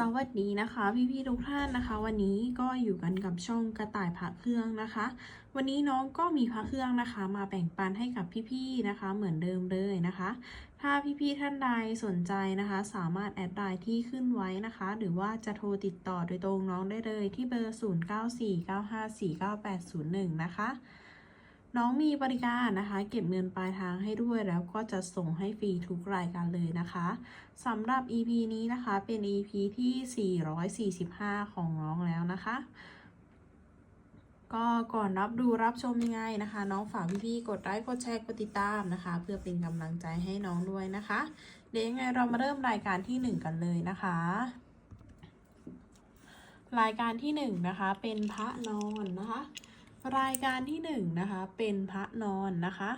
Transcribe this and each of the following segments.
สวัสดีนะคะ พี่ๆทุกท่านนะคะ วันนี้ก็อยู่กันกับช่องกระต่ายพระเครื่องนะคะ วันนี้น้องก็มีพระเครื่องนะคะ มาแบ่งปันให้กับพี่ๆนะคะ เหมือนเดิมเลยนะคะ ถ้าพี่ๆท่านใดสนใจนะคะ สามารถแอดไลน์ที่ขึ้นไว้นะคะ หรือว่าจะโทรติดต่อโดยตรงน้องได้เลยที่เบอร์ 0949549801 นะคะ น้องมีบริการนะคะ เก็บเงินปลายทางให้ด้วยแล้วก็จะส่งให้ฟรีทุกรายการเลยนะคะสำหรับ EP นี้นะคะเป็น EP ที่ 445 ของน้องแล้วนะคะ ก็ก่อนรับดูรับชมยังไงนะคะ น้องฝากพี่ๆกดไลค์กดแชร์กดติดตามนะคะ เพื่อเป็นกำลังใจให้น้องด้วยนะคะ เดี๋ยวยังไงเรามาเริ่มรายการที่ 1 กันเลยนะคะรายการที่1นะคะเป็นพระนอนนะคะ รายการที่1นงนะคะเป็นพระนอนนะคะ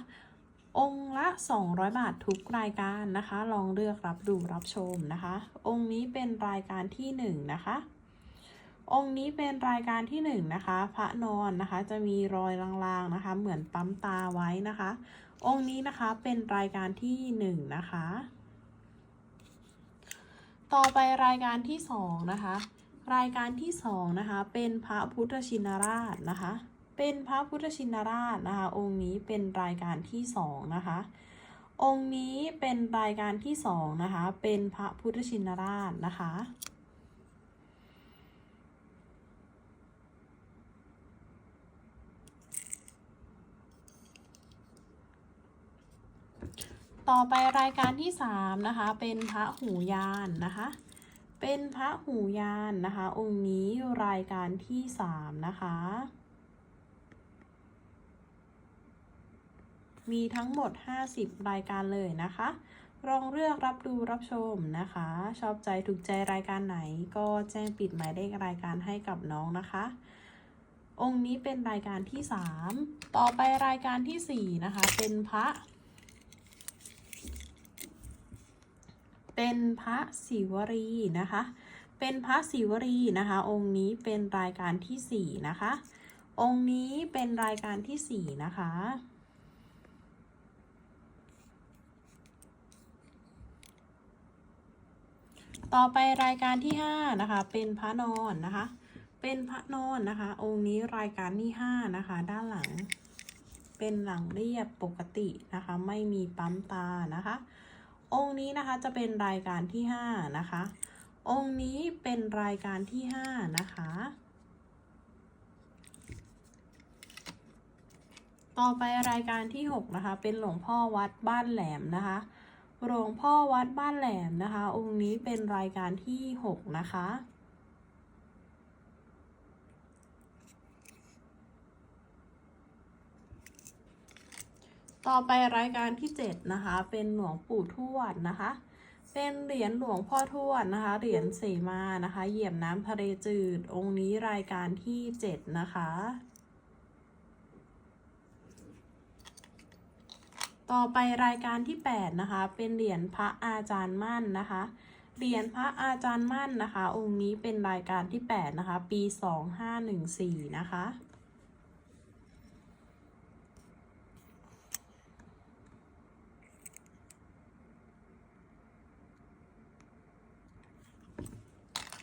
องค์ละ 200 บาททุกรายการนะคะ ลองเลือกรับดูรับชมนะคะ องค์นี้เป็นรายการที่1นงนะคะองค์นี้เป็นรายการที่1นงนะคะ พระนอนนะคะจะมีรอยลางๆนะคะ เหมือนปั๊มตาไว้นะคะ องค์นี้นะคะเป็นรายการที่1นงนะคะ ต่อไปรายการที่2นะคะ รายการที่2นะคะเป็นพระพุทธชินราชนะคะ เป็นพระพุทธชินราชนะคะองค์นี้เป็นรายการที่สองนะคะองค์นี้เป็นรายการที่สองนะคะเป็นพระพุทธชินราชนะคะต่อไปรายการที่สามนะคะ เป็นพระหูยานนะคะ เป็นพระหูยานนะคะ องค์นี้รายการที่สามนะคะ มีทั้งหมด 50 รายการเลยนะคะลองเลือกรับดูรับชมนะคะ ชอบใจถูกใจรายการไหน ก็แจ้งปิดหมายเลขรายการให้กับน้องนะคะ องค์นี้เป็นรายการที่ 3 ต่อไปรายการที่ 4 นะคะ เป็นพระ เป็นพระศิวรีนะคะ เป็นพระศิวรีนะคะ องค์นี้เป็นรายการที่ 4 นะคะ องค์นี้เป็นรายการที่ 4 นะคะ ต่อไปรายการที่5นะคะ เป็นพระนอนนะคะ เป็นพระนอนนะคะ องค์นี้รายการที่5นะคะ ด้านหลัง เป็นหลังเรียบปกตินะคะ ไม่มีปั๊มตานะคะ องค์นี้นะคะจะเป็นรายการที่5นะคะ องค์นี้เป็นรายการที่5นะคะ ต่อไปรายการที่6นะคะ เป็นหลวงพ่อวัดบ้านแหลมนะคะ หลวงพ่อวัดบ้านแหลมนะคะ องค์นี้เป็นรายการที่ 6 นะคะ ต่อไปรายการที่ 7 นะคะ เป็นหลวงปู่ทวดนะคะ เป็นเหรียญหลวงพ่อทวดนะคะ เหรียญเสมานะคะ เหยียบน้ำทะเลจืด องค์นี้รายการที่ 7 นะคะ ต่อไปรายการที่ 8 นะคะ เป็นเหรียญพระอาจารย์มั่นนะคะ เหรียญพระอาจารย์มั่นนะคะ องค์นี้เป็นรายการที่ 8 นะคะ ปี 2514 นะคะ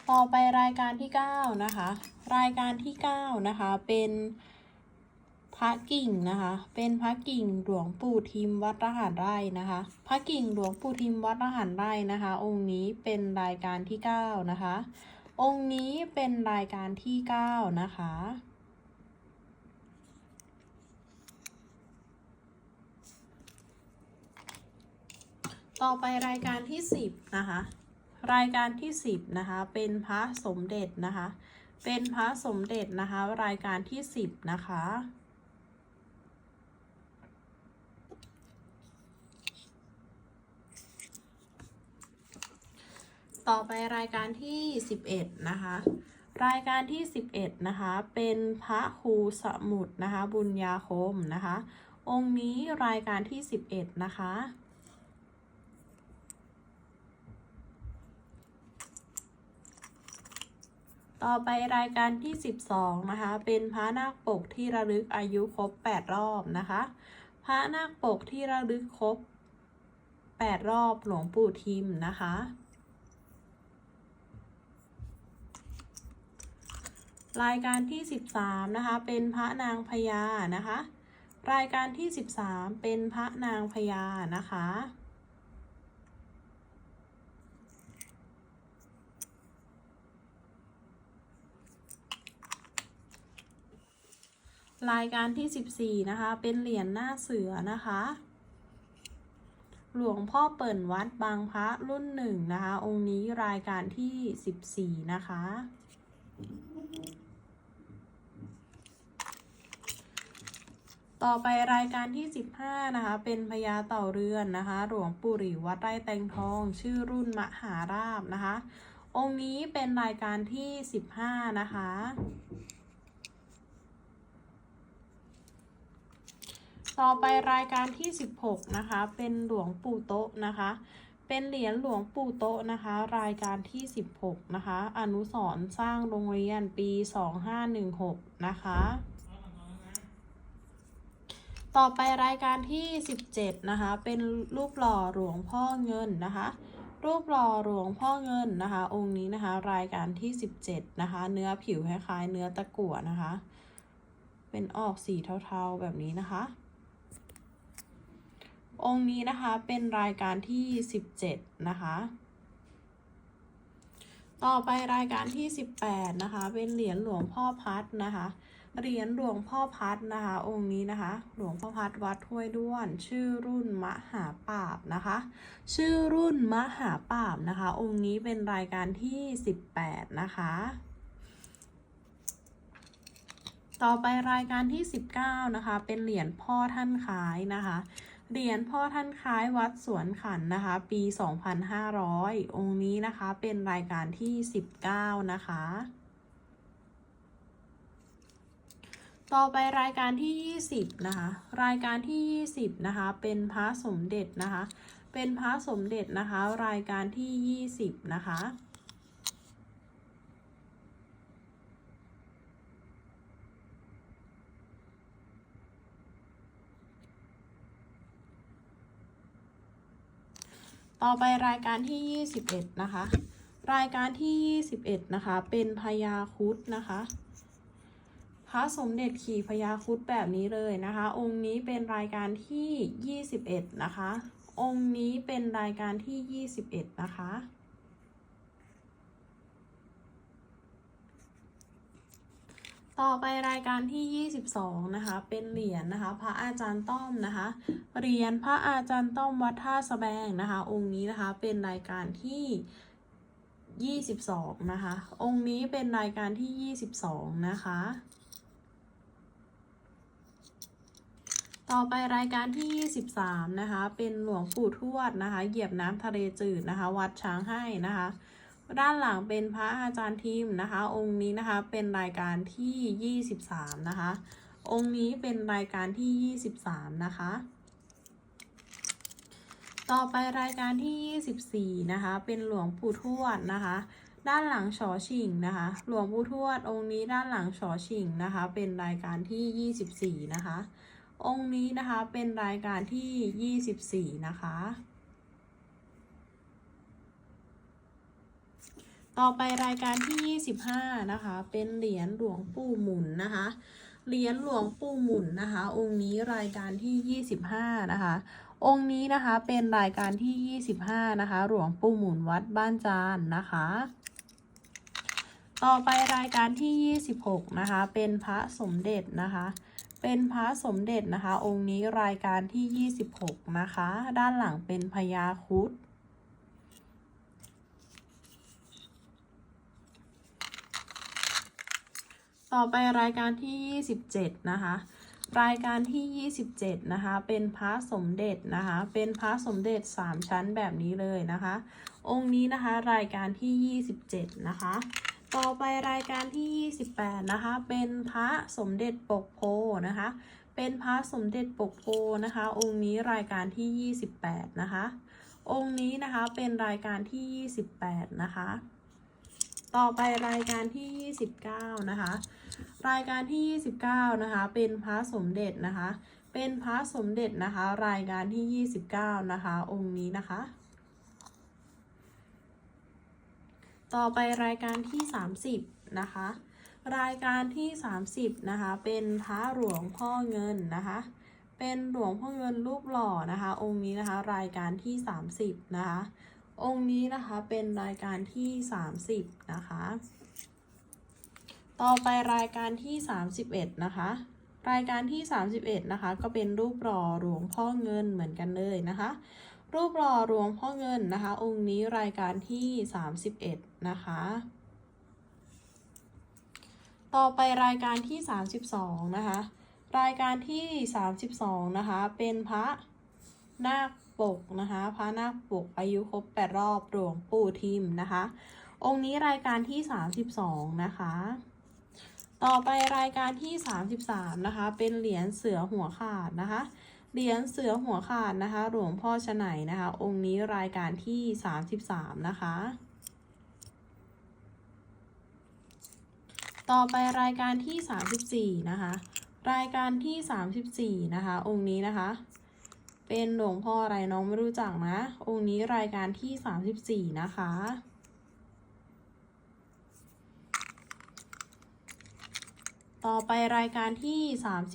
ต่อไปรายการที่ 9 นะคะ รายการที่ 9 นะคะ เป็น พระกิ่งนะคะ เป็นพระกิ่งหลวงปู่ทิมวัดระหารไร่นะคะ พระกิ่งหลวงปู่ทิมวัดระหารไร่นะคะ องค์นี้เป็นรายการที่9นะคะ องค์นี้เป็นรายการที่9นะคะต่อไปรายการที่ 10 นะคะ รายการที่ 10 นะคะ เป็นพระสมเด็จนะคะ เป็นพระสมเด็จนะคะ รายการที่ 10 นะคะ ต่อไปรายการที่ 11 นะคะ รายการที่ 11 นะคะ เป็นพระครูสมุดนะคะ บุญญาคมนะคะ องค์นี้รายการที่ 11 นะคะต่อไปรายการที่ 12 นะคะ เป็นพระนาคปกที่ระลึกอายุครบ 8 รอบนะคะ พระนาคปกที่ระลึกครบ 8 รอบหลวงปู่ทิมนะคะ รายการที่ 13 นะคะ เป็นพระนางพญานะคะ รายการที่ 13 เป็นพระนางพญานะคะ รายการที่ 14 นะคะ เป็นเหรียญหน้าเสือนะคะ หลวงพ่อเปิ่นวัดบางพระรุ่นหนึ่งนะคะ องค์นี้รายการที่ 14 นะคะ ต่อไปรายการที่ 15 นะคะ เป็นพญาเต่าเรือนนะคะ หลวงปู่หริวัดไร่แตงทอง ชื่อรุ่นมหาราบนะคะ องค์นี้เป็นรายการที่ 15 นะคะ ต่อไปรายการที่ 16 นะคะ เป็นหลวงปู่โต๊ะนะคะ เป็นเหรียญหลวงปู่โต๊ะนะคะ รายการที่ 16 นะคะ อนุสรสร้างโรงเรียนปี 2516 นะคะ ต่อไปรายการที่ 17 นะคะ เป็นรูปหล่อหลวงพ่อเงินนะคะ รูปหล่อหลวงพ่อเงินนะคะ องค์นี้นะคะ รายการที่ 17 นะคะ เนื้อผิวคล้ายๆเนื้อตะกั่วนะคะ เป็นออกสีเทาๆแบบนี้นะคะ องค์นี้นะคะเป็นรายการที่ 17 นะคะ ต่อไปรายการที่ 18 นะคะ เป็นเหรียญหลวงพ่อพัดนะคะ เหรียญหลวงพ่อพัดนะคะ องค์นี้นะคะ หลวงพ่อพัดวัดห้วยด้วน ชื่อรุ่นมหาปราบนะคะ ชื่อรุ่นมหาปราบนะคะ องค์นี้เป็นรายการที่ 18 นะคะ ต่อไปรายการที่ 19 นะคะ เป็นเหรียญพ่อท่านขายนะคะเหรียญพ่อท่านคล้ายวัดสวนขันนะคะ ปี 2500 องค์นี้นะคะเป็นรายการที่ 19 นะคะ ต่อไปรายการที่ 20 นะคะ รายการที่ 20 นะคะ เป็นพระสมเด็จนะคะ เป็นพระสมเด็จนะคะ รายการที่ 20 นะคะต่อไปรายการที่ 21 นะคะ รายการที่ 21 นะคะ เป็นพญาคุดนะคะ ระสมเด็จขี่พญาครุดแบบนี้เลยนะคะ องค์นี้เป็นรายการที่ 21 นะคะ องค์นี้เป็นรายการที่ 21 นะคะ ต่อไปรายการที่ 22 นะคะ เป็นเหรียญนะคะ พระอาจารย์ต้อมนะคะ เหรียญพระอาจารย์ต้อมวัดท่าสแบงนะคะ องค์นี้นะคะเป็นรายการที่22นะคะ องค์นี้เป็นรายการที่22นะคะ ต่อไปรายการที่ 23 นะคะ เป็นหลวงปู่ทวดนะคะ เหยียบน้ำทะเลจืดนะคะ วัดช้างให้นะคะ ด้านหลังเป็นพระอาจารย์ทิมนะคะ องค์นี้นะคะเป็นรายการที่ 23 นะคะ องค์นี้เป็นรายการที่ 23 นะคะ ต่อไปรายการที่ 24 นะคะ เป็นหลวงปู่ทวดนะคะ ด้านหลังชอชิงนะคะ หลวงปู่ทวดองค์นี้ด้านหลังชอชิงนะคะ เป็นรายการที่ 24 นะคะ องค์นี้นะคะเป็นรายการที่ 24 นะคะ ต่อไปรายการที่ 25 นะคะ เป็นเหรียญหลวงปู่หมุนนะคะ เหรียญหลวงปู่หมุนนะคะ องค์นี้รายการที่ 25 นะคะ องค์นี้นะคะเป็นรายการที่ 25 นะคะ หลวงปู่หมุนวัดบ้านจานนะคะต่อไปรายการที่ 26 นะคะ เป็นพระสมเด็จนะคะ เป็นพระสมเด็จนะคะ องค์นี้รายการที่ 26 นะคะ ด้านหลังเป็นพญาครุฑต่อไปรายการที่ 27 นะคะ รายการที่ 27 นะคะ เป็นพระสมเด็จนะคะ เป็นพระสมเด็จ 3 ชั้นแบบนี้เลยนะคะ องค์นี้นะคะรายการที่ 27 นะคะ ต่อไปรายการที่ 28 นะคะ เป็นพระสมเด็จปกโพนะคะ เป็นพระสมเด็จปกโพนะคะ องค์นี้รายการที่ 28 นะคะ องค์นี้นะคะเป็นรายการที่ 28 นะคะ ต่อไปรายการที่ 29 นะคะ รายการที่ 29 นะคะ เป็นพระสมเด็จนะคะ เป็นพระสมเด็จนะคะ รายการที่ 29 นะคะ องค์นี้นะคะ ต่อไปรายการที่ 30 นะคะ รายการที่ 30 นะคะ เป็นพระหลวงพ่อเงินนะคะ เป็นหลวงพ่อเงินรูปหล่อนะคะ องค์นี้นะคะ รายการที่ 30 นะคะ องค์นี้นะคะเป็นรายการที่ 30 นะคะ ต่อไปรายการที่ 31 นะคะ รายการที่ 31 นะคะ ก็เป็นรูปหล่อหลวงพ่อเงินเหมือนกันเลยนะคะ รูปหล่อหลวงพ่อเงินนะคะ องค์นี้รายการที่ 31 นะคะ ต่อไปรายการที่ 32 นะคะ รายการที่ 32 นะคะ เป็นพระนาคปกนะคะ พระนาคปกอายุครบ8รอบหลวงปู่ทิมนะคะ องค์นี้รายการที่ 32 นะคะ ต่อไปรายการที่ 33 นะคะ เป็นเหรียญเสือหัวขาดนะคะ เหรียญเสือหัวขาดนะคะ หลวงพ่อชะไหนนะคะ องค์นี้รายการที่ 33 นะคะ ต่อไปรายการที่ 34 นะคะ รายการที่ 34 นะคะ องค์นี้นะคะ เป็นหลวงพ่ออะไรน้องไม่รู้จักนะ องค์นี้รายการที่ 34 นะคะ ต่อไปรายการที่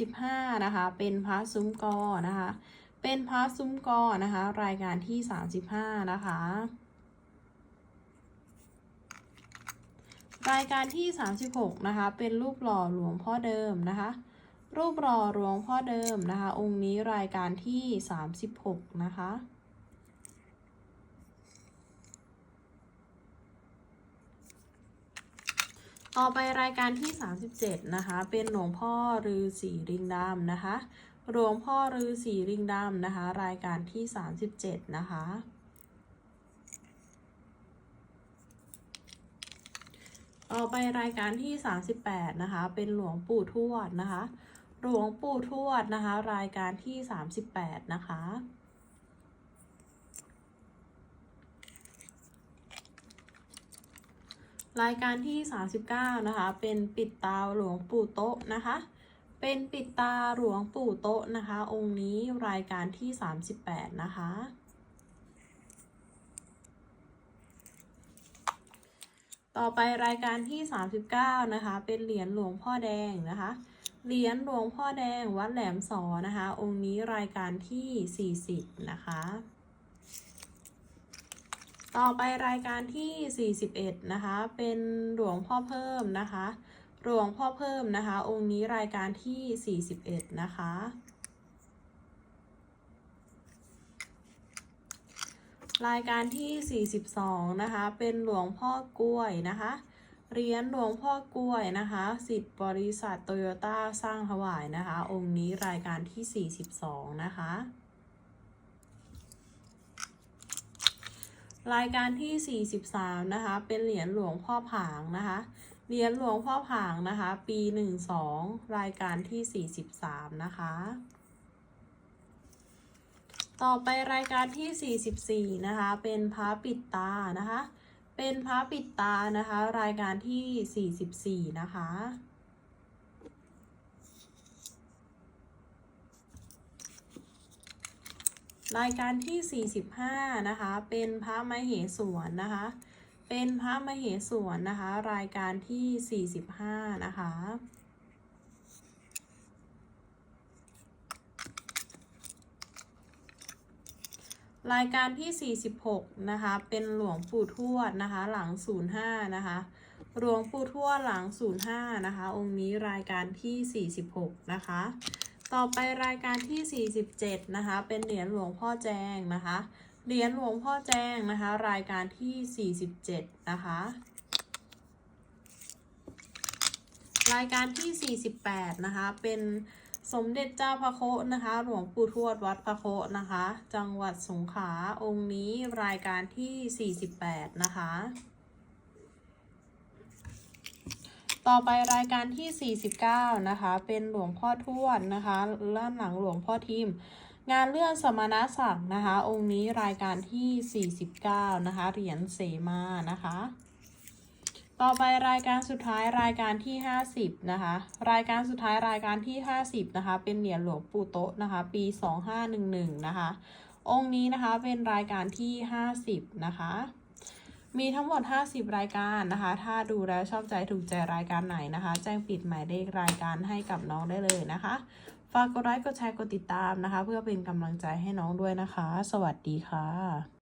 35 นะคะ เป็นพระซุ้มกอนะคะ เป็นพระซุ้มกอนะคะ รายการที่ 35 นะคะ รายการที่ 36 นะคะ เป็นรูปหล่อหลวงพ่อเดิมนะคะ รูปหล่อหลวงพ่อเดิมนะคะ องค์นี้รายการที่ 36 นะคะ ต่อไปรายการที่ 37 นะคะ เป็นหลวงพ่อฤาษีริงดำนะคะ หลวงพ่อฤาษีริงดำนะคะ รายการที่ 37 นะคะ ต่อไปรายการที่ 38 นะคะ เป็นหลวงปู่ทวดนะคะ หลวงปู่ทวดนะคะ รายการที่ 38 นะคะ รายการที่ 39 นะคะ เป็นปิดตาหลวงปู่โต๊ะนะคะ เป็นปิดตาหลวงปู่โต๊ะนะคะ องค์นี้รายการที่ 38 นะคะ ต่อไปรายการที่ 39 นะคะ เป็นเหรียญหลวงพ่อแดงนะคะ เหรียญหลวงพ่อแดงวัดแหลมสอนะคะ องค์นี้รายการที่ 40 นะคะ ต่อไปรายการที่ 41 นะคะ เป็นหลวงพ่อเพิ่มนะคะ หลวงพ่อเพิ่มนะคะ องค์นี้รายการที่ 41 นะคะ รายการที่ 42 นะคะ เป็นหลวงพ่อกล้วยนะคะเหรียญหลวงพ่อกล้วยนะคะสิทธิ์บริษัทโตโยต้าสร้างถวายนะคะ องค์นี้รายการที่ 42 นะคะ รายการที่ 43 นะคะ เป็นเหรียญหลวงพ่อผางนะคะ เหรียญหลวงพ่อผางนะคะ ปี 12 รายการที่ 43 นะคะ ต่อไปรายการที่ 44 นะคะ เป็นพระปิดตานะคะ เป็นพระปิดตานะคะ รายการที่ 44 นะคะ รายการที่ 45 นะคะ เป็นพระมเหสวนนะคะ เป็นพระมเหสวนนะคะ รายการที่ 45 นะคะ รายการที่ 46 นะคะ เป็นหลวงปู่ทวดนะคะ หลัง 05 นะคะ หลวงปู่ทวดหลัง 05 นะคะ องค์นี้รายการที่ 46 นะคะ ต่อไปรายการที่ 47 นะคะ เป็นเหรียญหลวงพ่อแจงนะคะ เหรียญหลวงพ่อแจงนะคะ รายการที่ 47 นะคะ รายการที่ 48 นะคะ เป็นสมเด็จเจ้าพระโคนะคะ หลวงปู่ทวดวัดพระโคนะคะ จังหวัดสงขลาองค์นี้รายการที่ 48 นะคะ ต่อไปรายการที่ 49 นะคะ เป็นหลวงพ่อทวดนะคะล้านหลังหลวงพ่อทิม งานเลื่อนสมณศักดิ์นะคะ องค์นี้รายการที่ 49 นะคะ เหรียญเสมานะคะ ต่อไปรายการสุดท้ายรายการที่ 50 นะคะ รายการสุดท้ายรายการที่ 50 นะคะ เป็นเหรียญหลวงปู่โตะนะคะ ปี 2511 นะคะ องค์นี้นะคะเป็นรายการที่ 50 นะคะ มีทั้งหมด 50 รายการนะคะ ถ้าดูแล้วชอบใจถูกใจรายการไหนนะคะ แจ้งปิดหมายเลขรายการให้กับน้องได้เลยนะคะ ฝากกดไลค์ กดแชร์ กดติดตามนะคะ เพื่อเป็นกำลังใจให้น้องด้วยนะคะ สวัสดีค่ะ